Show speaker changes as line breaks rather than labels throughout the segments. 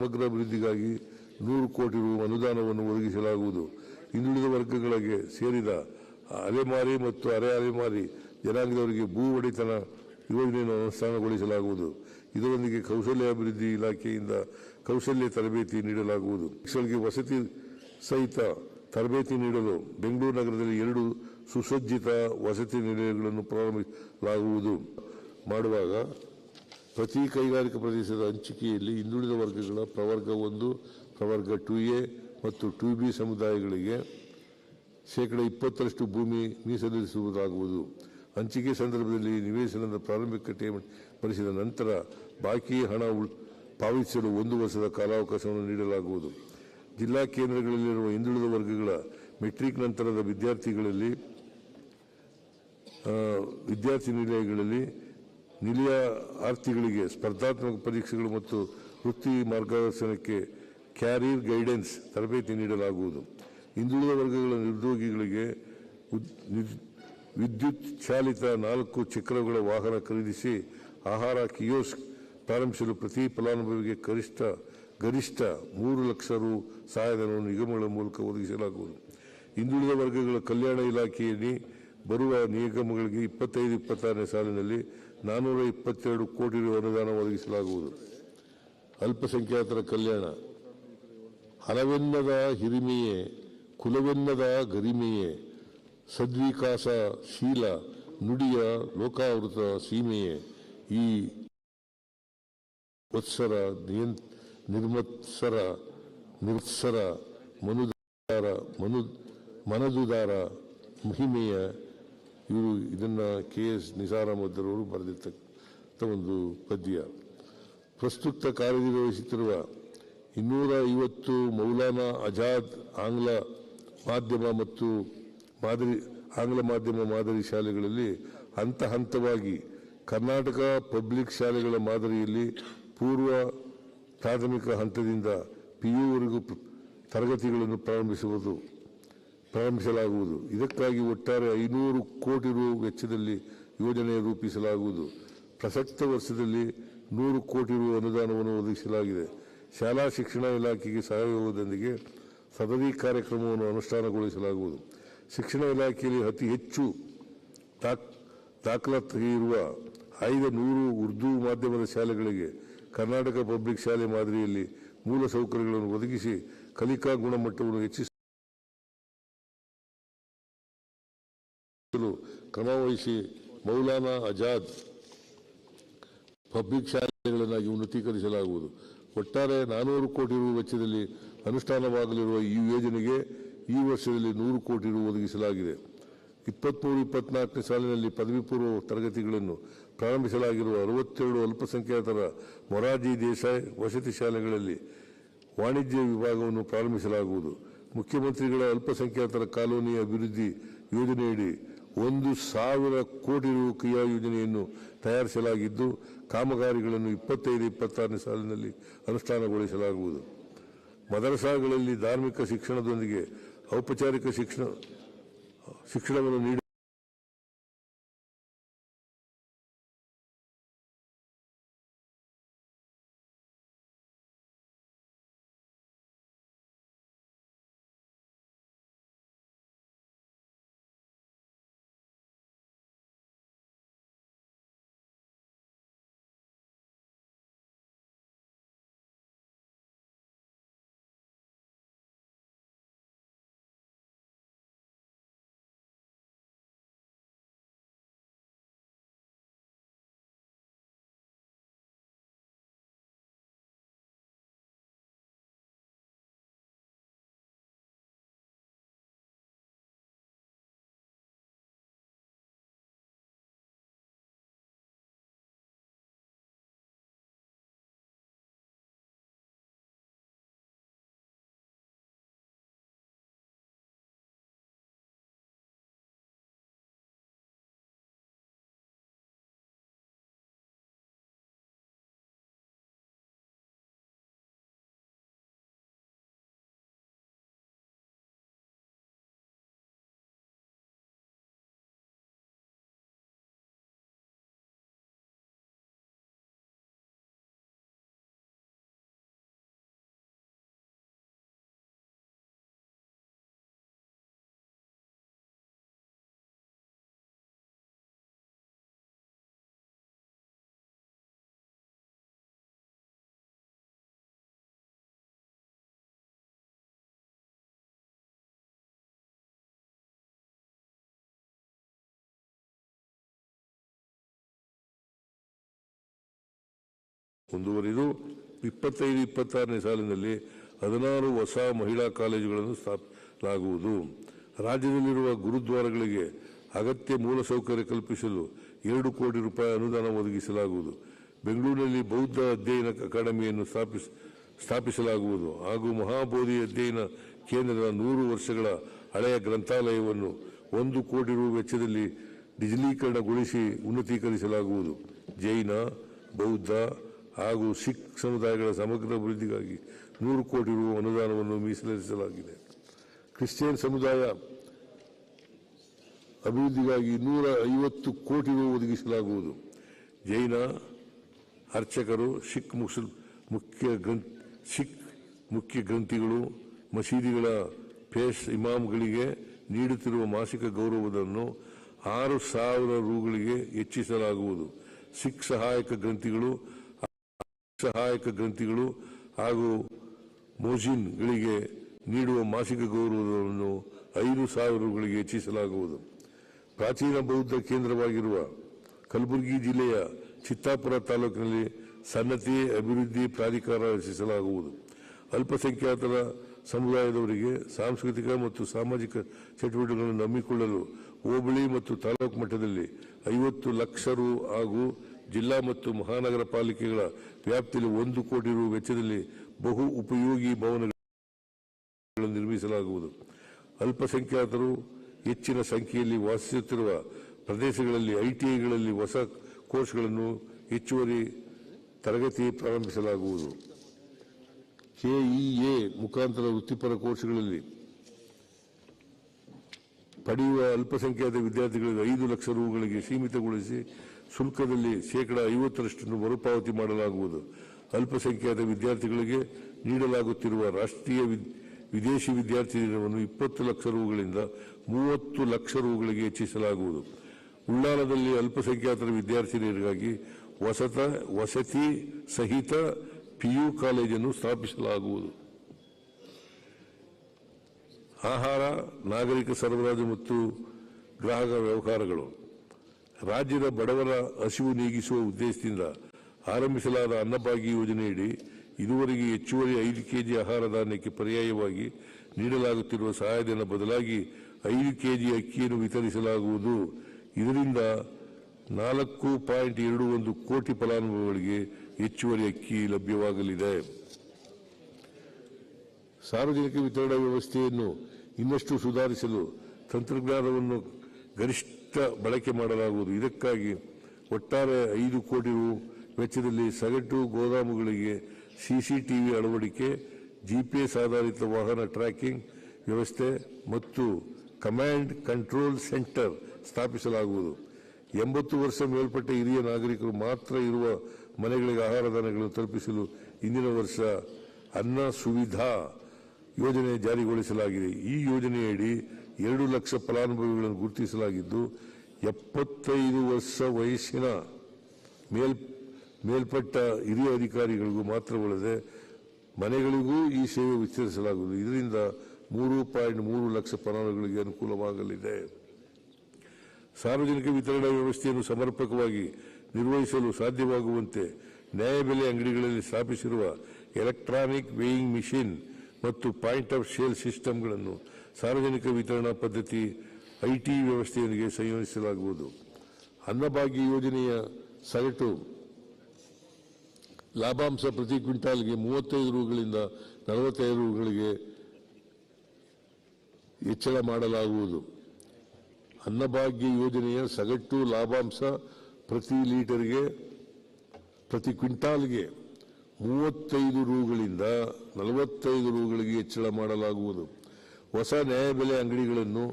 ಸಮಗ್ರ ಅಭಿವೃದ್ಧಿಗಾಗಿ ನೂರು ಕೋಟಿ ರು ಅನುದಾನವನ್ನು ಒದಗಿಸಲಾಗುವುದು. ಹಿಂದುಳಿದ ವರ್ಗಗಳಿಗೆ ಸೇರಿದ ಅಲೆಮಾರಿ ಮತ್ತು ಅರೆ ಅಲೆಮಾರಿ ಜನಾಂಗದವರಿಗೆ ಭೂ ಒಡೆತನ ಯೋಜನೆಯನ್ನು ಅನುಷ್ಠಾನಗೊಳಿಸಲಾಗುವುದು. ಇದರೊಂದಿಗೆ ಕೌಶಲ್ಯ ಅಭಿವೃದ್ಧಿ ಇಲಾಖೆಯಿಂದ ಕೌಶಲ್ಯ ತರಬೇತಿ ನೀಡಲಾಗುವುದು. ಶಿಕ್ಷಕರಿಗೆ ವಸತಿ ಸಹಿತ ತರಬೇತಿ ನೀಡಲು ಬೆಂಗಳೂರು ನಗರದಲ್ಲಿ ಎರಡು ಸುಸಜ್ಜಿತ ವಸತಿ ನಿಲಯಗಳನ್ನು ಪ್ರಾರಂಭಿಸಲಾಗುವುದು. ಮಾಡುವಾಗ ಪ್ರತಿ ಕೈಗಾರಿಕಾ ಪ್ರದೇಶದ ಹಂಚಿಕೆಯಲ್ಲಿ ಹಿಂದುಳಿದ ವರ್ಗಗಳ ಪ್ರವರ್ಗ ಒಂದು, ಪ್ರವರ್ಗ ಟು ಎ ಮತ್ತು ಟು ಬಿ ಸಮುದಾಯಗಳಿಗೆ ಶೇಕಡ ಇಪ್ಪತ್ತರಷ್ಟು ಭೂಮಿ ಮೀಸಲಿರಿಸುವುದಾಗುವುದು. ಹಂಚಿಕೆ ಸಂದರ್ಭದಲ್ಲಿ ನಿವೇಶನದ ಪ್ರಾರಂಭಿಕ ಠೇವಣಿ ಪಡಿಸಿದ ನಂತರ ಬಾಕಿ ಹಣ ಪಾವತಿಸಲು ಒಂದು ವರ್ಷದ ಕಾಲಾವಕಾಶವನ್ನು ನೀಡಲಾಗುವುದು. ಜಿಲ್ಲಾ ಕೇಂದ್ರಗಳಲ್ಲಿರುವ ಹಿಂದುಳಿದ ವರ್ಗಗಳ ಮೆಟ್ರಿಕ್ ನಂತರದ ವಿದ್ಯಾರ್ಥಿಗಳಲ್ಲಿ ವಿದ್ಯಾರ್ಥಿ ನಿಲಯಗಳಲ್ಲಿ ನಿಲಯ ಆರ್ಥಿಗಳಿಗೆ ಸ್ಪರ್ಧಾತ್ಮಕ ಪರೀಕ್ಷೆಗಳು ಮತ್ತು ವೃತ್ತಿ ಮಾರ್ಗದರ್ಶನಕ್ಕೆ ಕ್ಯಾರಿಯರ್ ಗೈಡೆನ್ಸ್ ತರಬೇತಿ ನೀಡಲಾಗುವುದು. ಹಿಂದುಳಿದ ವರ್ಗಗಳ ನಿರುದ್ಯೋಗಿಗಳಿಗೆ ವಿದ್ಯುತ್ ಚಾಲಿತ ನಾಲ್ಕು ಚಕ್ರಗಳ ವಾಹನ ಖರೀದಿಸಿ ಆಹಾರ ಕಿಯೋಸ್ಕ್ ಪ್ರಾರಂಭಿಸಲು ಪ್ರತಿ ಫಲಾನುಭವಿಗೆ ಕನಿಷ್ಠ, ಗರಿಷ್ಠ ಮೂರು ಲಕ್ಷ ರು ಸಹಾಯಧನವನ್ನು ನಿಗಮಗಳ ಮೂಲಕ ಒದಗಿಸಲಾಗುವುದು. ಹಿಂದುಳಿದ ವರ್ಗಗಳ ಕಲ್ಯಾಣ ಇಲಾಖೆಯಲ್ಲಿ ಬರುವ ನಿಗಮಗಳಿಗೆ ಇಪ್ಪತ್ತೈದು, ಇಪ್ಪತ್ತಾರನೇ ಸಾಲಿನಲ್ಲಿ ನಾನ್ನೂರ ಇಪ್ಪತ್ತೆರಡು ಕೋಟಿ ರು ಅನುದಾನ ಒದಗಿಸಲಾಗುವುದು. ಅಲ್ಪಸಂಖ್ಯಾತರ ಕಲ್ಯಾಣ ಹಲವೆನ್ನದ ಹಿರಿಮೆಯೇ, ಕುಲವೆನ್ನದ ಗರಿಮೆಯೇ, ಸದ್ವಿಕಾಸ ಶೀಲ, ನುಡಿಯ ಲೋಕಾವೃತ ಸೀಮೆಯೇ ಈ ವತ್ಸರ ನಿರ್ಮತ್ಸರ ನಿರ್ಸರ ಮನುದಾರ, ಮನು, ಮನದುದಾರ ಮಹಿಮೆಯ ಇವರು ಇದನ್ನು ಕೆ ಎಸ್ ನಿಸಾರ್ ಅಹಮದ್ ಬರೆದಿರ್ತಕ್ಕಂಥ ಒಂದು ಪದ್ಯ. ಪ್ರಸ್ತುತ ಕಾರ್ಯನಿರ್ವಹಿಸುತ್ತಿರುವ ಇನ್ನೂರ ಐವತ್ತು ಮೌಲಾನಾ ಆಜಾದ್ ಆಂಗ್ಲ ಮಾಧ್ಯಮ ಮತ್ತು ಮಾದರಿ, ಆಂಗ್ಲ ಮಾಧ್ಯಮ ಮಾದರಿ ಶಾಲೆಗಳಲ್ಲಿ ಹಂತ ಹಂತವಾಗಿ ಕರ್ನಾಟಕ ಪಬ್ಲಿಕ್ ಶಾಲೆಗಳ ಮಾದರಿಯಲ್ಲಿ ಪೂರ್ವ ಪ್ರಾಥಮಿಕ ಹಂತದಿಂದ ಪಿ ಯುವರೆಗೂ ತರಗತಿಗಳನ್ನು ಪ್ರಾರಂಭಿಸುವುದು ಪ್ರಾರಂಭಿಸಲಾಗುವುದು. ಇದಕ್ಕಾಗಿ ಒಟ್ಟಾರೆ ಐನೂರು ಕೋಟಿ ರು ವೆಚ್ಚದಲ್ಲಿ ಯೋಜನೆ ರೂಪಿಸಲಾಗುವುದು. ಪ್ರಸಕ್ತ ವರ್ಷದಲ್ಲಿ ನೂರು ಕೋಟಿ ರು ಅನುದಾನವನ್ನು ಒದಗಿಸಲಾಗಿದೆ. ಶಾಲಾ ಶಿಕ್ಷಣ ಇಲಾಖೆಗೆ ಸಹಯೋಗದೊಂದಿಗೆ ಸದರಿ ಕಾರ್ಯಕ್ರಮವನ್ನು ಅನುಷ್ಠಾನಗೊಳಿಸಲಾಗುವುದು. ಶಿಕ್ಷಣ ಇಲಾಖೆಯಲ್ಲಿ ಅತಿ ಹೆಚ್ಚು ದಾಖ್ ದಾಖಲಾತಿ ಇರುವ ಆಯ್ದ ನೂರು ಉರ್ದು ಮಾಧ್ಯಮದ ಶಾಲೆಗಳಿಗೆ ಕರ್ನಾಟಕ ಪಬ್ಲಿಕ್ ಶಾಲೆ ಮಾದರಿಯಲ್ಲಿ ಮೂಲ ಸೌಕರ್ಯಗಳನ್ನು ಒದಗಿಸಿ ಕಲಿಕಾ ಗುಣಮಟ್ಟವನ್ನು ಹೆಚ್ಚಿಸಲು ಕ್ರಮವಹಿಸಿ ಮೌಲಾನಾ ಆಜಾದ್ ಪಬ್ಲಿಕ್ ಶಾಲೆಗಳನ್ನಾಗಿ ಉನ್ನತೀಕರಿಸಲಾಗುವುದು. ಒಟ್ಟಾರೆ ನಾನೂರು ಕೋಟಿ ರು ವೆಚ್ಚದಲ್ಲಿ ಅನುಷ್ಠಾನವಾಗಲಿರುವ ಈ ಯೋಜನೆಗೆ ಈ ವರ್ಷದಲ್ಲಿ ನೂರು ಕೋಟಿ ರು ಒದಗಿಸಲಾಗಿದೆ. ಇಪ್ಪತ್ಮೂರು, ಇಪ್ಪತ್ನಾಲ್ಕನೇ ಸಾಲಿನಲ್ಲಿ ಪದವಿ ಪೂರ್ವ ತರಗತಿಗಳನ್ನು ಪ್ರಾರಂಭಿಸಲಾಗಿರುವ ಅರವತ್ತೆರಡು ಅಲ್ಪಸಂಖ್ಯಾತರ ಮೊರಾರ್ಜಿ ದೇಸಾಯಿ ವಸತಿ ಶಾಲೆಗಳಲ್ಲಿ ವಾಣಿಜ್ಯ ವಿಭಾಗವನ್ನು ಪ್ರಾರಂಭಿಸಲಾಗುವುದು. ಮುಖ್ಯಮಂತ್ರಿಗಳ ಅಲ್ಪಸಂಖ್ಯಾತರ ಕಾಲೋನಿ ಅಭಿವೃದ್ಧಿ ಯೋಜನೆಯಡಿ ಒಂದು ಸಾವಿರ ಕೋಟಿ ರು ಕ್ರಿಯಾ ಯೋಜನೆಯನ್ನು ತಯಾರಿಸಲಾಗಿದ್ದು, ಕಾಮಗಾರಿಗಳನ್ನು ಇಪ್ಪತ್ತೈದು, ಇಪ್ಪತ್ತಾರನೇ ಸಾಲಿನಲ್ಲಿ ಅನುಷ್ಠಾನಗೊಳಿಸಲಾಗುವುದು. ಮದರಸಾಗಳಲ್ಲಿ ಧಾರ್ಮಿಕ ಶಿಕ್ಷಣದೊಂದಿಗೆ ಔಪಚಾರಿಕ ಶಿಕ್ಷಣ, ಶಿಕ್ಷಣವನ್ನು ನೀಡಿ ಮುಂದುವರಿದು ಇಪ್ಪತ್ತೈದು, ಇಪ್ಪತ್ತಾರನೇ ಸಾಲಿನಲ್ಲಿ ಹದಿನಾರು ಹೊಸ ಮಹಿಳಾ ಕಾಲೇಜುಗಳನ್ನು ಸ್ಥಾಪಿಸಲಾಗುವುದು ರಾಜ್ಯದಲ್ಲಿರುವ ಗುರುದ್ವಾರಗಳಿಗೆ ಅಗತ್ಯ ಮೂಲಸೌಕರ್ಯ ಕಲ್ಪಿಸಲು ಎರಡು ಕೋಟಿ ರೂಪಾಯಿ ಅನುದಾನ ಒದಗಿಸಲಾಗುವುದು. ಬೆಂಗಳೂರಿನಲ್ಲಿ ಬೌದ್ಧ ಅಧ್ಯಯನ ಅಕಾಡೆಮಿಯನ್ನು ಸ್ಥಾಪಿಸ, ಸ್ಥಾಪಿಸಲಾಗುವುದು. ಹಾಗೂ ಮಹಾಬೋಧಿ ಅಧ್ಯಯನ ಕೇಂದ್ರದ ನೂರು ವರ್ಷಗಳ ಹಳೆಯ ಗ್ರಂಥಾಲಯವನ್ನು ಒಂದು ಕೋಟಿ ರು ವೆಚ್ಚದಲ್ಲಿ ಡಿಜಿಟಲೀಕರಣಗೊಳಿಸಿ ಉನ್ನತೀಕರಿಸಲಾಗುವುದು. ಜೈನ, ಬೌದ್ಧ ಹಾಗೂ ಸಿಖ್ ಸಮುದಾಯಗಳ ಸಮಗ್ರ ಅಭಿವೃದ್ಧಿಗಾಗಿ ನೂರು ಕೋಟಿ ರು ಅನುದಾನವನ್ನು ಮೀಸಲಿರಿಸಲಾಗಿದೆ. ಕ್ರಿಶ್ಚಿಯನ್ ಸಮುದಾಯ ಅಭಿವೃದ್ಧಿಗಾಗಿ ನೂರ ಐವತ್ತು ಕೋಟಿ ರು ಒದಗಿಸಲಾಗುವುದು. ಜೈನ, ಅರ್ಚಕರು, ಸಿಖ್ ಮುಸಲ್ ಮುಖ್ಯ ಗ್ರಂಥ, ಸಿಖ್ ಮುಖ್ಯ ಗ್ರಂಥಿಗಳು, ಮಸೀದಿಗಳ ಫೇಸ್ ಇಮಾಮ್ಗಳಿಗೆ ನೀಡುತ್ತಿರುವ ಮಾಸಿಕ ಗೌರವವನ್ನು ಆರು ಸಾವಿರ ರುಗಳಿಗೆ ಹೆಚ್ಚಿಸಲಾಗುವುದು. ಸಿಖ್ ಸಹಾಯಕ ಗ್ರಂಥಿಗಳು ಸಹಾಯಕ ಗ್ರಂಥಿಗಳು ಹಾಗೂ ಮೋಜಿನ್ಗಳಿಗೆ ನೀಡುವ ಮಾಸಿಕ ಗೌರವವನ್ನು ಐದು ಸಾವಿರ ರುಗಳಿಗೆ ಹೆಚ್ಚಿಸಲಾಗುವುದು. ಪ್ರಾಚೀನ ಬೌದ್ಧ ಕೇಂದ್ರವಾಗಿರುವ ಕಲಬುರಗಿ ಜಿಲ್ಲೆಯ ಚಿತ್ತಾಪುರ ತಾಲೂಕಿನಲ್ಲಿ ಸನ್ನತಿ ಅಭಿವೃದ್ಧಿ ಪ್ರಾಧಿಕಾರ ರಚಿಸಲಾಗುವುದು. ಅಲ್ಪಸಂಖ್ಯಾತರ ಸಮುದಾಯದವರಿಗೆ ಸಾಂಸ್ಕೃತಿಕ ಮತ್ತು ಸಾಮಾಜಿಕ ಚಟುವಟಿಕೆಗಳನ್ನು ನಂಬಿಕೊಳ್ಳಲು ಹೋಬಳಿ ಮತ್ತು ತಾಲೂಕು ಮಟ್ಟದಲ್ಲಿ ಐವತ್ತು ಲಕ್ಷ ರು ಹಾಗೂ ಜಿಲ್ಲಾ ಮತ್ತು ಮಹಾನಗರ ಪಾಲಿಕೆಗಳ ವ್ಯಾಪ್ತಿಯಲ್ಲಿ ಒಂದು ಕೋಟಿ ರು ವೆಚ್ಚದಲ್ಲಿ ಬಹು ಉಪಯೋಗಿ ಭವನಗಳನ್ನು ನಿರ್ಮಿಸಲಾಗುವುದು. ಅಲ್ಪಸಂಖ್ಯಾತರು ಹೆಚ್ಚಿನ ಸಂಖ್ಯೆಯಲ್ಲಿ ವಾಸಿಸುತ್ತಿರುವ ಪ್ರದೇಶಗಳಲ್ಲಿ, ಐಟಿಐಗಳಲ್ಲಿ ಹೊಸ ಕೋರ್ಸ್ಗಳನ್ನು ಹೆಚ್ಚುವರಿ ತರಗತಿ ಪ್ರಾರಂಭಿಸಲಾಗುವುದು. ಕೆಇಎ ಮುಖಾಂತರ ವೃತ್ತಿಪರ ಕೋರ್ಸ್ಗಳಲ್ಲಿ ಪಡೆಯುವ ಅಲ್ಪಸಂಖ್ಯಾತ ವಿದ್ಯಾರ್ಥಿಗಳಿಗೆ ಐದು ಲಕ್ಷ ರೂಗಳಿಗೆ ಸೀಮಿತಗೊಳಿಸಿ ಶುಲ್ಕದಲ್ಲಿ ಶೇಕಡ ಐವತ್ತರಷ್ಟನ್ನು ಮರುಪಾವತಿ ಮಾಡಲಾಗುವುದು. ಅಲ್ಪಸಂಖ್ಯಾತ ವಿದ್ಯಾರ್ಥಿಗಳಿಗೆ ನೀಡಲಾಗುತ್ತಿರುವ ರಾಷ್ಟ್ರೀಯ ವಿದ್- ವಿದೇಶಿ ವಿದ್ಯಾರ್ಥಿ ದಿನವನ್ನು ಇಪ್ಪತ್ತು ಲಕ್ಷ ರೂಗಳಿಂದ ಮೂವತ್ತು ಲಕ್ಷ ರೂಗಳಿಗೆ ಹೆಚ್ಚಿಸಲಾಗುವುದು. ಉಳ್ಳಾಲದಲ್ಲಿ ಅಲ್ಪಸಂಖ್ಯಾತರ ವಿದ್ಯಾರ್ಥಿನಿಯರಿಗಾಗಿ ವಸತ, ವಸತಿ ಸಹಿತ ಪಿಯು ಕಾಲೇಜನ್ನು ಸ್ಥಾಪಿಸಲಾಗುವುದು. ಆಹಾರ, ನಾಗರಿಕ ಸರಬರಾಜು ಮತ್ತು ಗ್ರಾಹಕ ವ್ಯವಹಾರಗಳು. ರಾಜ್ಯದ ಬಡವರ ಹಸಿವು ನೀಗಿಸುವ ಉದ್ದೇಶದಿಂದ ಆರಂಭಿಸಲಾದ ಅನ್ನಭಾಗ್ಯ ಯೋಜನೆಯಡಿ ಇದುವರೆಗೆ ಹೆಚ್ಚುವರಿ ಐದು ಕೆಜಿ ಆಹಾರ ಧಾನ್ಯಕ್ಕೆ ಪರ್ಯಾಯವಾಗಿ ನೀಡಲಾಗುತ್ತಿರುವ ಸಹಾಯಧನ ಬದಲಾಗಿ ಐದು ಕೆಜಿ ಅಕ್ಕಿಯನ್ನು ವಿತರಿಸಲಾಗುವುದು. ಇದರಿಂದ ನಾಲ್ಕು ಪಾಯಿಂಟ್ ಎರಡು ಒಂದು ಕೋಟಿ ಫಲಾನುಭವಿಗಳಿಗೆ ಹೆಚ್ಚುವರಿ ಅಕ್ಕಿ ಲಭ್ಯವಾಗಲಿದೆ. ಸಾರ್ವಜನಿಕ ವಿತರಣಾ ವ್ಯವಸ್ಥೆಯನ್ನು ಇನ್ನಷ್ಟು ಸುಧಾರಿಸಲು ತಂತ್ರಜ್ಞಾನವನ್ನು ಗರಿಷ್ಠ ಬಳಕೆ ಮಾಡಲಾಗುವುದು. ಇದಕ್ಕಾಗಿ ಒಟ್ಟಾರೆ ಐದು ಕೋಟಿ ರು ವೆಚ್ಚದಲ್ಲಿ ಸಗಟು ಗೋದಾಮುಗಳಿಗೆ ಸಿಸಿಟಿವಿ ಅಳವಡಿಕೆ ಜಿಪಿಎಸ್ ಆಧಾರಿತ ವಾಹನ ಟ್ರ್ಯಾಕಿಂಗ್ ವ್ಯವಸ್ಥೆ ಮತ್ತು ಕಮಾಂಡ್ ಕಂಟ್ರೋಲ್ ಸೆಂಟರ್ ಸ್ಥಾಪಿಸಲಾಗುವುದು. ಎಂಬತ್ತು ವರ್ಷ ಮೇಲ್ಪಟ್ಟ ಹಿರಿಯ ನಾಗರಿಕರು ಮಾತ್ರ ಇರುವ ಮನೆಗಳಿಗೆ ಆಹಾರ ಧಾನ್ಯಗಳನ್ನು ತಲುಪಿಸಲು ಇಂದಿನ ವರ್ಷ ಅನ್ನ ಸುವಿಧಾ ಯೋಜನೆ ಜಾರಿಗೊಳಿಸಲಾಗಿದೆ. ಈ ಯೋಜನೆಯಡಿ ಎರಡು ಲಕ್ಷ ಫಲಾನುಭವಿಗಳನ್ನು ಗುರುತಿಸಲಾಗಿದ್ದು, ಎಪ್ಪತ್ತೈದು ವರ್ಷ ವಯಸ್ಸಿನ ಮೇಲ್, ಮೇಲ್ಪಟ್ಟ ಹಿರಿಯ ಅಧಿಕಾರಿಗಳಿಗೂ ಮಾತ್ರವಲ್ಲದೆ ಮನೆಗಳಿಗೂ ಈ ಸೇವೆ ವಿಸ್ತರಿಸಲಾಗುವುದು. ಇದರಿಂದ ಮೂರು ಪಾಯಿಂಟ್ ಮೂರು ಲಕ್ಷ ಫಲಾನುಭವಿಗಳಿಗೆ ಅನುಕೂಲವಾಗಲಿದೆ. ಸಾರ್ವಜನಿಕ ವಿತರಣಾ ವ್ಯವಸ್ಥೆಯನ್ನು ಸಮರ್ಪಕವಾಗಿ ನಿರ್ವಹಿಸಲು ಸಾಧ್ಯವಾಗುವಂತೆ ನ್ಯಾಯಬೆಲೆ ಅಂಗಡಿಗಳಲ್ಲಿ ಸ್ಥಾಪಿಸಿರುವ ಎಲೆಕ್ಟ್ರಾನಿಕ್ ವೇಯಿಂಗ್ ಮಿಷಿನ್ ಮತ್ತು ಪಾಯಿಂಟ್ ಆಫ್ ಸೇಲ್ ಸಿಸ್ಟಮ್ಗಳನ್ನು ಸಾರ್ವಜನಿಕ ವಿತರಣಾ ಪದ್ಧತಿ ಐಟಿ ವ್ಯವಸ್ಥೆಯೊಂದಿಗೆ ಸಂಯೋಜಿಸಲಾಗುವುದು. ಅನ್ನಭಾಗ್ಯ ಯೋಜನೆಯ ಸಗಟು ಲಾಭಾಂಶ ಪ್ರತಿ ಕ್ವಿಂಟಾಲ್ಗೆ ಮೂವತ್ತೈದು ರೂಗಳಿಂದ ನಲವತ್ತೈದು ರೂಗಳಿಗೆ ಹೆಚ್ಚಳ ಮಾಡಲಾಗುವುದು. ಅನ್ನಭಾಗ್ಯ ಯೋಜನೆಯ ಸಗಟು ಲಾಭಾಂಶ ಪ್ರತಿ ಲೀಟರ್ಗೆ, ಪ್ರತಿ ಕ್ವಿಂಟಾಲ್ಗೆ ಮೂವತ್ತೈದು ರೂಗಳಿಂದ ನಲವತ್ತೈದು ರೂಗಳಿಗೆ ಹೆಚ್ಚಳ ಮಾಡಲಾಗುವುದು. ಹೊಸ ನ್ಯಾಯಬೆಲೆ ಅಂಗಡಿಗಳನ್ನು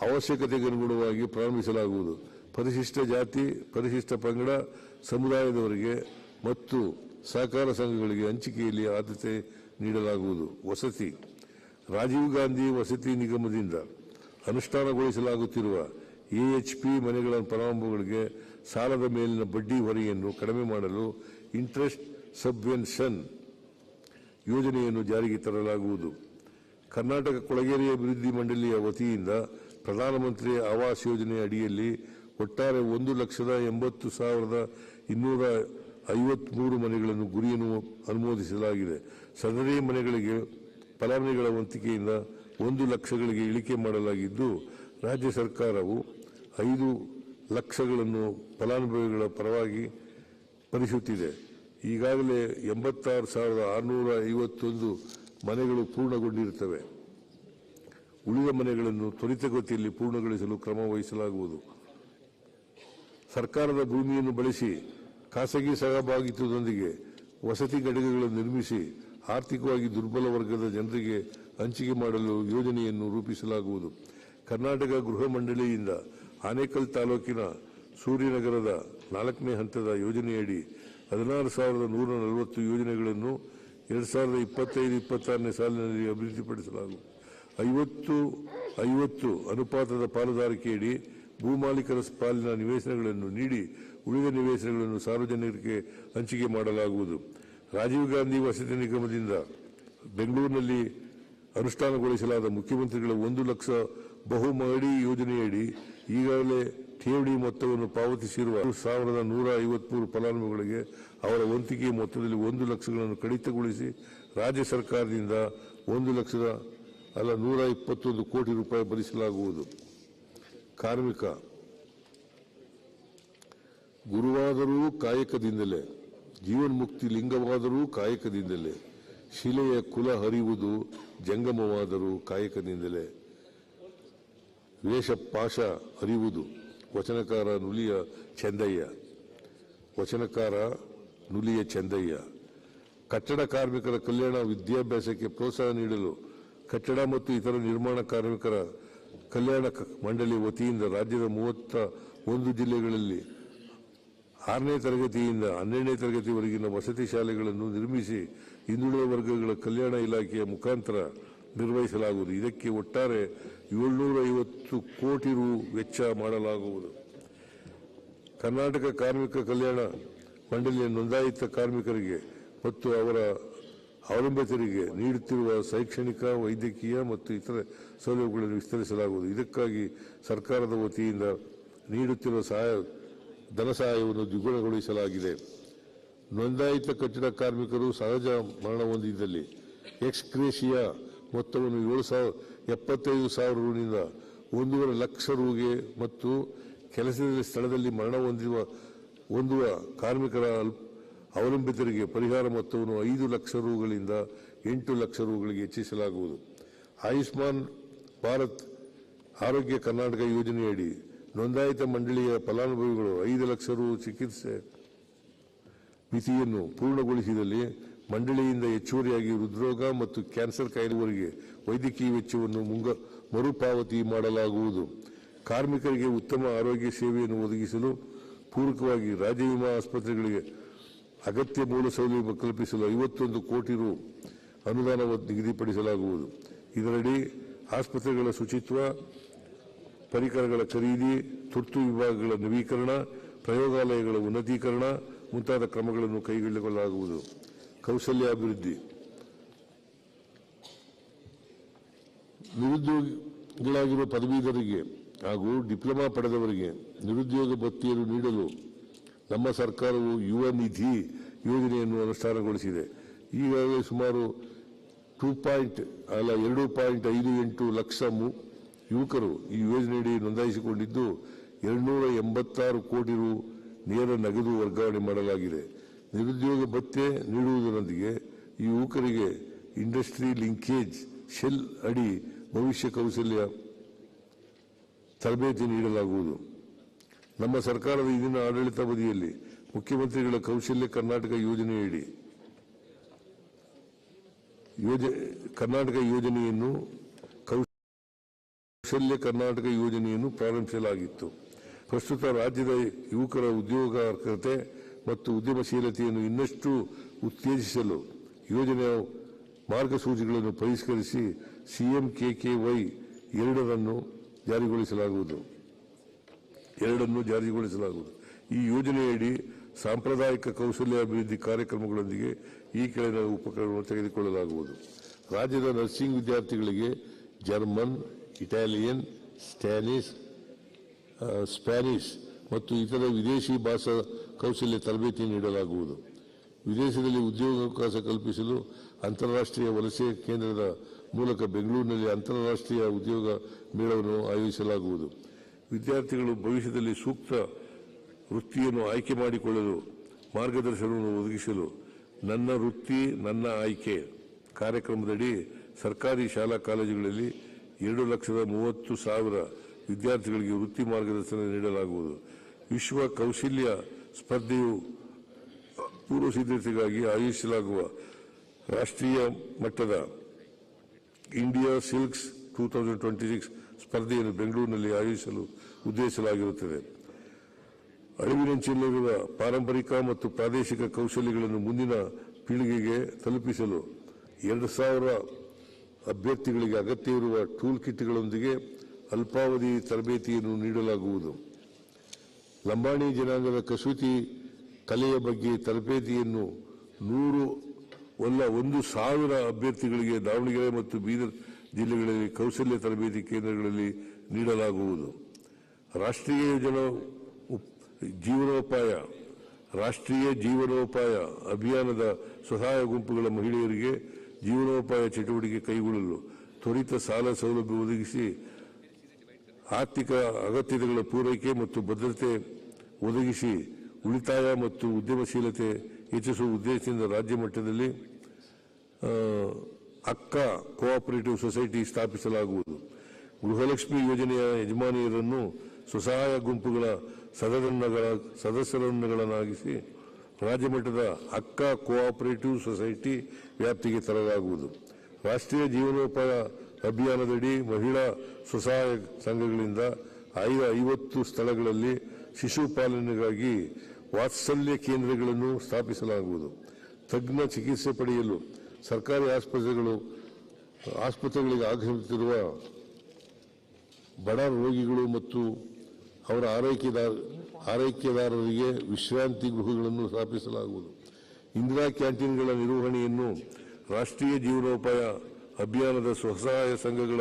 ಅವಶ್ಯಕತೆಗೆ ಅನುಗುಣವಾಗಿ ಪ್ರಾರಂಭಿಸಲಾಗುವುದು. ಪರಿಶಿಷ್ಟ ಜಾತಿ, ಪರಿಶಿಷ್ಟ ಪಂಗಡ, ಸಮುದಾಯದವರಿಗೆ ಮತ್ತು ಸಹಕಾರ ಸಂಘಗಳಿಗೆ ಹಂಚಿಕೆಯಲ್ಲಿ ಆದ್ಯತೆ ನೀಡಲಾಗುವುದು. ವಸತಿ. ರಾಜೀವ್ ಗಾಂಧಿ ವಸತಿ ನಿಗಮದಿಂದ ಅನುಷ್ಠಾನಗೊಳಿಸಲಾಗುತ್ತಿರುವ ಎಎಚ್ಪಿ ಮನೆಗಳ ಪ್ರಾರಂಭಗಳಿಗೆ ಸಾಲದ ಮೇಲಿನ ಬಡ್ಡಿ ಹೊರೆಯನ್ನು ಕಡಿಮೆ ಮಾಡಲು ಇಂಟ್ರೆಸ್ಟ್ ಸಬ್ವೆನ್ಷನ್ ಯೋಜನೆಯನ್ನು ಜಾರಿಗೆ ತರಲಾಗುವುದು. ಕರ್ನಾಟಕ ಕೊಳಗೇರಿ ಅಭಿವೃದ್ಧಿ ಮಂಡಳಿಯ ವತಿಯಿಂದ ಪ್ರಧಾನಮಂತ್ರಿ ಆವಾಸ್ ಯೋಜನೆ ಅಡಿಯಲ್ಲಿ ಒಟ್ಟಾರೆ ಒಂದು ಲಕ್ಷದ ಎಂಬತ್ತು ಸಾವಿರದ ಇನ್ನೂರ ಐವತ್ಮೂರು ಮನೆಗಳನ್ನು ಗುರಿಯನ್ನು ಅನುಮೋದಿಸಲಾಗಿದೆ. ಸದರಿ ಮನೆಗಳಿಗೆ ಫಲಾನುಭವಿಗಳ ವಂತಿಕೆಯಿಂದ ಒಂದು ಲಕ್ಷಗಳಿಗೆ ಇಳಿಕೆ ಮಾಡಲಾಗಿದ್ದು, ರಾಜ್ಯ ಸರ್ಕಾರವು ಐದು ಲಕ್ಷಗಳನ್ನು ಫಲಾನುಭವಿಗಳ ಪರವಾಗಿ ಭರಿಸುತ್ತಿದೆ. ಈಗಾಗಲೇ ಎಂಬತ್ತಾರು ಸಾವಿರದ ಆರುನೂರ ಐವತ್ತೊಂದು ಮನೆಗಳು ಪೂರ್ಣಗೊಂಡಿರುತ್ತವೆ. ಉಳಿದ ಮನೆಗಳನ್ನು ತ್ವರಿತಗತಿಯಲ್ಲಿ ಪೂರ್ಣಗೊಳಿಸಲು ಕ್ರಮ ವಹಿಸಲಾಗುವುದು. ಸರ್ಕಾರದ ಭೂಮಿಯನ್ನು ಬಳಸಿ ಖಾಸಗಿ ಸಹಭಾಗಿತ್ವದೊಂದಿಗೆ ವಸತಿ ಘಟಕಗಳನ್ನು ನಿರ್ಮಿಸಿ ಆರ್ಥಿಕವಾಗಿ ದುರ್ಬಲ ವರ್ಗದ ಜನರಿಗೆ ಹಂಚಿಕೆ ಮಾಡಲು ಯೋಜನೆಯನ್ನು ರೂಪಿಸಲಾಗುವುದು. ಕರ್ನಾಟಕ ಗೃಹ ಮಂಡಳಿಯಿಂದ ಆನೇಕಲ್ ತಾಲೂಕಿನ ಸೂರ್ಯನಗರದ ನಾಲ್ಕನೇ ಹಂತದ ಯೋಜನೆಯಡಿ ಹದಿನಾರು ಸಾವಿರದ ನೂರ ನಲವತ್ತು ಯೋಜನೆಗಳನ್ನು ಎರಡು ಸಾವಿರದ ಇಪ್ಪತ್ತೈದು, ಇಪ್ಪತ್ತಾರನೇ ಸಾಲಿನಲ್ಲಿ ಅಭಿವೃದ್ಧಿಪಡಿಸಲಾಗುವುದು. ಐವತ್ತು ಐವತ್ತು ಅನುಪಾತದ ಪಾಲುದಾರಿಕೆಯಡಿ ಭೂಮಾಲೀಕರ ಪಾಲಿನ ನಿವೇಶನಗಳನ್ನು ನೀಡಿ ಉಳಿದ ನಿವೇಶನಗಳನ್ನು ಸಾರ್ವಜನಿಕರಿಗೆ ಹಂಚಿಕೆ ಮಾಡಲಾಗುವುದು. ರಾಜೀವ್ ಗಾಂಧಿ ವಸತಿ ನಿಗಮದಿಂದ ಬೆಂಗಳೂರಿನಲ್ಲಿ ಅನುಷ್ಠಾನಗೊಳಿಸಲಾದ ಮುಖ್ಯಮಂತ್ರಿಗಳ ಒಂದು ಲಕ್ಷ ಬಹುಮಹಡಿ ಯೋಜನೆಯಡಿ ಈಗಾಗಲೇ ಠೇವಣಿ ಮೊತ್ತವನ್ನು ಪಾವತಿಸಿರುವ ಸಾವಿರದ ನೂರ ಐವತ್ಮೂರು ಫಲಾನುಭವಿಗಳಿಗೆ ಅವರ ವಂತಿಕೆ ಮೊತ್ತದಲ್ಲಿ ಒಂದು ಲಕ್ಷಗಳನ್ನು ಕಡಿತಗೊಳಿಸಿ ರಾಜ್ಯ ಸರ್ಕಾರದಿಂದ ಒಂದು ಲಕ್ಷದ ಅಲ್ಲ ನೂರ ಇಪ್ಪತ್ತೊಂದು ಕೋಟಿ ರೂಪಾಯಿ ಭರಿಸಲಾಗುವುದು. ಕಾರ್ಮಿಕ, ಗುರುವಾದರೂ ಕಾಯಕದಿಂದಲೇ, ಜೀವನ್ಮುಕ್ತಿ ಲಿಂಗವಾದರೂ ಕಾಯಕದಿಂದಲೇ, ಶಿಲೆಯ ಕುಲ ಹರಿಯುವುದು ಜಂಗಮವಾದರೂ ಕಾಯಕದಿಂದಲೇ ವೇಷ ಪಾಶ ಹರಿಯುವುದು ವಚನಕಾರ ನುಲಿಯ ಚಂದಯ್ಯ. ವಚನಕಾರ ನುಲಿಯ ಚಂದಯ್ಯ. ಕಟ್ಟಡ ಕಾರ್ಮಿಕರ ಕಲ್ಯಾಣ ವಿದ್ಯಾಭ್ಯಾಸಕ್ಕೆ ಪ್ರೋತ್ಸಾಹ ನೀಡಲು ಕಟ್ಟಡ ಮತ್ತು ಇತರ ನಿರ್ಮಾಣ ಕಾರ್ಮಿಕರ ಕಲ್ಯಾಣ ಮಂಡಳಿ ವತಿಯಿಂದ ರಾಜ್ಯದ ಮೂವತ್ತ ಒಂದು ಜಿಲ್ಲೆಗಳಲ್ಲಿ ಆರನೇ ತರಗತಿಯಿಂದ ಹನ್ನೆರಡನೇ ತರಗತಿವರೆಗಿನ ವಸತಿ ಶಾಲೆಗಳನ್ನು ನಿರ್ಮಿಸಿ ಹಿಂದುಳಿದ ವರ್ಗಗಳ ಕಲ್ಯಾಣ ಇಲಾಖೆಯ ಮುಖಾಂತರ ನಿರ್ವಹಿಸಲಾಗುವುದು. ಇದಕ್ಕೆ ಒಟ್ಟಾರೆ ಏಳ್ನೂರ ಐವತ್ತು ಕೋಟಿ ರು ವೆಚ್ಚ ಮಾಡಲಾಗುವುದು. ಕರ್ನಾಟಕ ಕಾರ್ಮಿಕ ಕಲ್ಯಾಣ ಮಂಡಳಿಯ ನೋಂದಾಯಿತ ಕಾರ್ಮಿಕರಿಗೆ ಮತ್ತು ಅವರ ಅವಲಂಬಿತರಿಗೆ ನೀಡುತ್ತಿರುವ ಶೈಕ್ಷಣಿಕ, ವೈದ್ಯಕೀಯ ಮತ್ತು ಇತರ ಸೌಲಭ್ಯಗಳನ್ನು ವಿಸ್ತರಿಸಲಾಗುವುದು. ಇದಕ್ಕಾಗಿ ಸರ್ಕಾರದ ವತಿಯಿಂದ ನೀಡುತ್ತಿರುವ ಸಹಾಯ, ಧನ ಸಹಾಯವನ್ನು ದ್ವಿಗುಣಗೊಳಿಸಲಾಗಿದೆ. ನೋಂದಾಯಿತ ಕಟ್ಟಡ ಕಾರ್ಮಿಕರು ಸಹಜ ಮರಣ ಹೊಂದಿದ್ದಲ್ಲಿ ಎಕ್ಸ್ಕ್ರೇಷಿಯಾ ಮೊತ್ತವನ್ನು ಏಳು ಸಾವಿರ, ಎಪ್ಪತ್ತೈದು ಸಾವಿರ ರೂನಿಂದ ಒಂದೂವರೆ ಲಕ್ಷ ರೂಗೆ ಮತ್ತು ಕೆಲಸದ ಸ್ಥಳದಲ್ಲಿ ಮರಣ ಹೊಂದಿರುವ ಹೊಂದುವ ಕಾರ್ಮಿಕರ ಅವಲಂಬಿತರಿಗೆ ಪರಿಹಾರ ಮೊತ್ತವನ್ನು ಐದು ಲಕ್ಷ ರೂಗಳಿಂದ ಎಂಟು ಲಕ್ಷ ರೂಗಳಿಗೆ ಹೆಚ್ಚಿಸಲಾಗುವುದು. ಆಯುಷ್ಮಾನ್ ಭಾರತ್ ಆರೋಗ್ಯ ಕರ್ನಾಟಕ ಯೋಜನೆಯಡಿ ನೋಂದಾಯಿತ ಮಂಡಳಿಯ ಫಲಾನುಭವಿಗಳು ಐದು ಲಕ್ಷ ರು ಚಿಕಿತ್ಸೆ ಮಿತಿಯನ್ನು ಪೂರ್ಣಗೊಳಿಸಿದಲ್ಲಿ ಮಂಡಳಿಯಿಂದ ಹೆಚ್ಚುವರಿಯಾಗಿ ಹೃದ್ರೋಗ ಮತ್ತು ಕ್ಯಾನ್ಸರ್ ಕಾಯಿಲೆವರೆಗೆ ವೈದ್ಯಕೀಯ ವೆಚ್ಚವನ್ನು ಮುಂಗ, ಮರುಪಾವತಿ ಮಾಡಲಾಗುವುದು. ಕಾರ್ಮಿಕರಿಗೆ ಉತ್ತಮ ಆರೋಗ್ಯ ಸೇವೆಯನ್ನು ಒದಗಿಸಲು ಪೂರಕವಾಗಿ ರಾಜ್ಯ ವಿಮಾ ಆಸ್ಪತ್ರೆಗಳಿಗೆ ಅಗತ್ಯ ಮೂಲ ಸೌಲಭ್ಯ ಕಲ್ಪಿಸಲು ಐವತ್ತೊಂದು ಕೋಟಿ ರು ಅನುದಾನ ನಿಗದಿಪಡಿಸಲಾಗುವುದು. ಇದರಡಿ ಆಸ್ಪತ್ರೆಗಳ ಶುಚಿತ್ವ, ಪರಿಕರಗಳ ಖರೀದಿ, ತುರ್ತು ವಿಭಾಗಗಳ ನವೀಕರಣ, ಪ್ರಯೋಗಾಲಯಗಳ ಉನ್ನತೀಕರಣ ಮುಂತಾದ ಕ್ರಮಗಳನ್ನು ಕೈಗೊಳ್ಳಲಾಗುವುದು ಕೌಶಲ್ಯಾಭಿವೃದ್ಧಿ ನಿರುದ್ಯೋಗಿಗಳಾಗಿರುವ ಪದವೀಧರಿಗೆ ಹಾಗೂ ಡಿಪ್ಲೊಮಾ ಪಡೆದವರಿಗೆ ನಿರುದ್ಯೋಗ ಭತ್ತಿಯನ್ನು ನೀಡಲು ನಮ್ಮ ಸರ್ಕಾರವು ಯುವ ನಿಧಿ ಯೋಜನೆಯನ್ನು ಅನುಷ್ಠಾನಗೊಳಿಸಿದೆ. ಈಗಾಗಲೇ ಸುಮಾರು ಟೂ ಪಾಯಿಂಟ್, ಅಲ್ಲ ಎರಡು ಪಾಯಿಂಟ್ ಐದು ಎಂಟು ಲಕ್ಷ ಯುವಕರು ಈ ಯೋಜನೆಯಡಿ ನೋಂದಾಯಿಸಿಕೊಂಡಿದ್ದು, ಎರಡುನೂರ ಎಂಬತ್ತಾರು ಕೋಟಿ ರು ನೇರ ನಗದು ವರ್ಗಾವಣೆ ಮಾಡಲಾಗಿದೆ. ನಿರುದ್ಯೋಗ ಭತ್ಯೆ ನೀಡುವುದರೊಂದಿಗೆ ಈ ಯುವಕರಿಗೆ ಇಂಡಸ್ಟ್ರಿ ಲಿಂಕೇಜ್ ಶೆಲ್ ಅಡಿ ಭವಿಷ್ಯ ಕೌಶಲ್ಯ ತರಬೇತಿ ನೀಡಲಾಗುವುದು. ನಮ್ಮ ಸರ್ಕಾರದ ಇಂದಿನ ಆಡಳಿತಾವಧಿಯಲ್ಲಿ ಮುಖ್ಯಮಂತ್ರಿಗಳ ಕೌಶಲ್ಯ ಕರ್ನಾಟಕ ಯೋಜನೆಯಡಿ ಯೋಜ ಕರ್ನಾಟಕ ಯೋಜನೆಯನ್ನು ಕೌಶಲ್ಯ ಕರ್ನಾಟಕ ಯೋಜನೆಯನ್ನು ಪ್ರಾರಂಭಿಸಲಾಗಿತ್ತು. ಪ್ರಸ್ತುತ ರಾಜ್ಯದ ಯುವಕರ ಉದ್ಯೋಗಾರ್ಹತೆ ಮತ್ತು ಉದ್ಯಮಶೀಲತೆಯನ್ನು ಇನ್ನಷ್ಟು ಉತ್ತೇಜಿಸಲು ಯೋಜನೆಯ ಮಾರ್ಗಸೂಚಿಗಳನ್ನು ಪರಿಷ್ಕರಿಸಿ ಸಿಎಂ ಕೆಕೆವೈ ಎರಡರನ್ನು ಜಾರಿಗೊಳಿಸಲಾಗುವುದು. ಎರಡನ್ನು ಜಾರಿಗೊಳಿಸಲಾಗುವುದು. ಈ ಯೋಜನೆಯಡಿ ಸಾಂಪ್ರದಾಯಿಕ ಕೌಶಲ್ಯ ಅಭಿವೃದ್ಧಿ ಕಾರ್ಯಕ್ರಮಗಳೊಂದಿಗೆ ಈ ಕೆಳಗಿನ ಉಪಕರಣವನ್ನು ತೆಗೆದುಕೊಳ್ಳಲಾಗುವುದು. ರಾಜ್ಯದ ನರ್ಸಿಂಗ್ ವಿದ್ಯಾರ್ಥಿಗಳಿಗೆ ಜರ್ಮನ್ ಇಟಾಲಿಯನ್ ಸ್ಟ್ಯಾನಿಸ್ ಆ, ಸ್ಪ್ಯಾನಿಷ್ ಮತ್ತು ಇತರ ವಿದೇಶಿ ಭಾಷಾ ಕೌಶಲ್ಯ ತರಬೇತಿ ನೀಡಲಾಗುವುದು. ವಿದೇಶದಲ್ಲಿ ಉದ್ಯೋಗಾವಕಾಶ ಕಲ್ಪಿಸಲು ಅಂತಾರಾಷ್ಟ್ರೀಯ ವಲಸೆ ಕೇಂದ್ರದ ಮೂಲಕ ಬೆಂಗಳೂರಿನಲ್ಲಿ ಅಂತಾರಾಷ್ಟ್ರೀಯ ಉದ್ಯೋಗ ಮೇಳವನ್ನು ಆಯೋಜಿಸಲಾಗುವುದು. ವಿದ್ಯಾರ್ಥಿಗಳು ಭವಿಷ್ಯದಲ್ಲಿ ಸೂಕ್ತ ವೃತ್ತಿಯನ್ನು ಆಯ್ಕೆ ಮಾಡಿಕೊಳ್ಳಲು ಮಾರ್ಗದರ್ಶನವನ್ನು ಒದಗಿಸಲು ನನ್ನ ವೃತ್ತಿ, ನನ್ನ ಆಯ್ಕೆ ಕಾರ್ಯಕ್ರಮದಡಿ ಸರ್ಕಾರಿ ಶಾಲಾ ಕಾಲೇಜುಗಳಲ್ಲಿ ಎರಡು ಲಕ್ಷದ ಮೂವತ್ತು ಸಾವಿರ ವಿದ್ಯಾರ್ಥಿಗಳಿಗೆ ವೃತ್ತಿ ಮಾರ್ಗದರ್ಶನ ನೀಡಲಾಗುವುದು. ವಿಶ್ವ ಕೌಶಲ್ಯ ಸ್ಪರ್ಧೆಯು ಪೂರ್ವ ಸಿದ್ಧತೆಗಾಗಿ ಆಯೋಜಿಸಲಾಗುವ ರಾಷ್ಟ್ರೀಯ ಮಟ್ಟದ India silks two thousand twenty six ಸ್ಪರ್ಧೆಯನ್ನು ಬೆಂಗಳೂರಿನಲ್ಲಿ ಆಯೋಜಿಸಲು ಉದ್ದೇಶಿಸಲಾಗಿರುತ್ತದೆ. ಅಳಿವಿನಂಚಿನಲ್ಲಿರುವ ಪಾರಂಪರಿಕ ಮತ್ತು ಪ್ರಾದೇಶಿಕ ಕೌಶಲ್ಯಗಳನ್ನು ಮುಂದಿನ ಪೀಳಿಗೆಗೆ ತಲುಪಿಸಲು ಎರಡು ಸಾವಿರ ಅಭ್ಯರ್ಥಿಗಳಿಗೆ ಅಗತ್ಯವಿರುವ ಟೂಲ್ ಕಿಟ್ಗಳೊಂದಿಗೆ ಅಲ್ಪಾವಧಿ ತರಬೇತಿಯನ್ನು ನೀಡಲಾಗುವುದು. ಲಂಬಾಣಿ ಜನಾಂಗದ ಕಸೂತಿ ಕಲೆಯ ಬಗ್ಗೆ ತರಬೇತಿಯನ್ನು ನೂರು ಅಲ್ಲ ಒಂದು ಸಾವಿರ ಅಭ್ಯರ್ಥಿಗಳಿಗೆ, ದಾವಣಗೆರೆ ಮತ್ತು ಬೀದರ್ ಜಿಲ್ಲೆಗಳಲ್ಲಿ ಕೌಶಲ್ಯ ತರಬೇತಿ ಕೇಂದ್ರಗಳಲ್ಲಿ ನೀಡಲಾಗುವುದು. ರಾಷ್ಟ್ರೀಯ ಯೋಜನಾ ಜೀವನೋಪಾಯ, ರಾಷ್ಟ್ರೀಯ ಜೀವನೋಪಾಯ ಅಭಿಯಾನದ ಸಹಾಯ ಗುಂಪುಗಳ ಮಹಿಳೆಯರಿಗೆ ಜೀವನೋಪಾಯ ಚಟುವಟಿಕೆ ಕೈಗೊಳ್ಳಲು ತ್ವರಿತ ಸಾಲ ಸೌಲಭ್ಯ ಒದಗಿಸಿ ಆರ್ಥಿಕ ಅಗತ್ಯತೆಗಳ ಪೂರೈಕೆ ಮತ್ತು ಭದ್ರತೆ ಒದಗಿಸಿ ಉಳಿತಾಯ ಮತ್ತು ಉದ್ಯಮಶೀಲತೆ ಹೆಚ್ಚಿಸುವ ಉದ್ದೇಶದಿಂದ ರಾಜ್ಯ ಮಟ್ಟದಲ್ಲಿ ಅಕ್ಕ ಕೋಆಪರೇಟಿವ್ ಸೊಸೈಟಿ ಸ್ಥಾಪಿಸಲಾಗುವುದು. ಗೃಹಲಕ್ಷ್ಮಿ ಯೋಜನೆಯ ಯಜಮಾನಿಯರನ್ನು ಸ್ವಸಹಾಯ ಗುಂಪುಗಳ ಸದಸ್ಯರನ್ನಗಳ ಸದಸ್ಯರನ್ನಗಳನ್ನಾಗಿಸಿ ರಾಜ್ಯ ಮಟ್ಟದ ಅಕ್ಕ ಕೋಆಪರೇಟಿವ್ ಸೊಸೈಟಿ ವ್ಯಾಪ್ತಿಗೆ ತರಲಾಗುವುದು. ರಾಷ್ಟ್ರೀಯ ಜೀವನೋಪಾಯ ಅಭಿಯಾನದಡಿ ಮಹಿಳಾ ಸ್ವಸಹಾಯ ಸಂಘಗಳಿಂದ ಐದು ಐವತ್ತು ಸ್ಥಳಗಳಲ್ಲಿ ಶಿಶುಪಾಲನೆಗಾಗಿ ವಾತ್ಸಲ್ಯ ಕೇಂದ್ರಗಳನ್ನು ಸ್ಥಾಪಿಸಲಾಗುವುದು. ತಜ್ಞ ಚಿಕಿತ್ಸೆ ಪಡೆಯಲು ಸರ್ಕಾರಿ ಆಸ್ಪತ್ರೆಗಳು, ಆಸ್ಪತ್ರೆಗಳಿಗೆ ಆಗಮಿಸುತ್ತಿರುವ ಬಡ ರೋಗಿಗಳು ಮತ್ತು ಅವರ ಆರೈಕೆದಾರ, ಆರೈಕೆದಾರರಿಗೆ ವಿಶ್ರಾಂತಿ ಗೃಹಗಳನ್ನು ಸ್ಥಾಪಿಸಲಾಗುವುದು. ಇಂದಿರಾ ಕ್ಯಾಂಟೀನ್ಗಳ ನಿರ್ವಹಣೆಯನ್ನು ರಾಷ್ಟ್ರೀಯ ಜೀವನೋಪಾಯ ಅಭಿಯಾನದ ಸ್ವಸಹಾಯ ಸಂಘಗಳ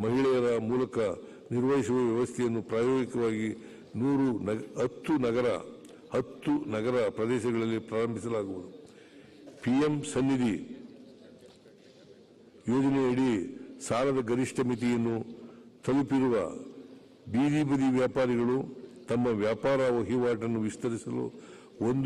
ಮಹಿಳೆಯರ ಮೂಲಕ ನಿರ್ವಹಿಸುವ ವ್ಯವಸ್ಥೆಯನ್ನು ಪ್ರಾಯೋಗಿಕವಾಗಿ ನೂರು ನಗ, ಹತ್ತು ನಗರ ಹತ್ತು ನಗರ ಪ್ರದೇಶಗಳಲ್ಲಿ ಪ್ರಾರಂಭಿಸಲಾಗುವುದು. ಪಿಎಂ ಸನ್ನಿಧಿ ಯೋಜನೆಯಡಿ ಸಾಲದ ಗರಿಷ್ಠ ಮಿತಿಯನ್ನು ತಲುಪಿರುವ ಬೀದಿ ಬದಿ ವ್ಯಾಪಾರಿಗಳು ತಮ್ಮ ವ್ಯಾಪಾರ ವಹಿವಾಟನ್ನು ವಿಸ್ತರಿಸಲು ಒಂದು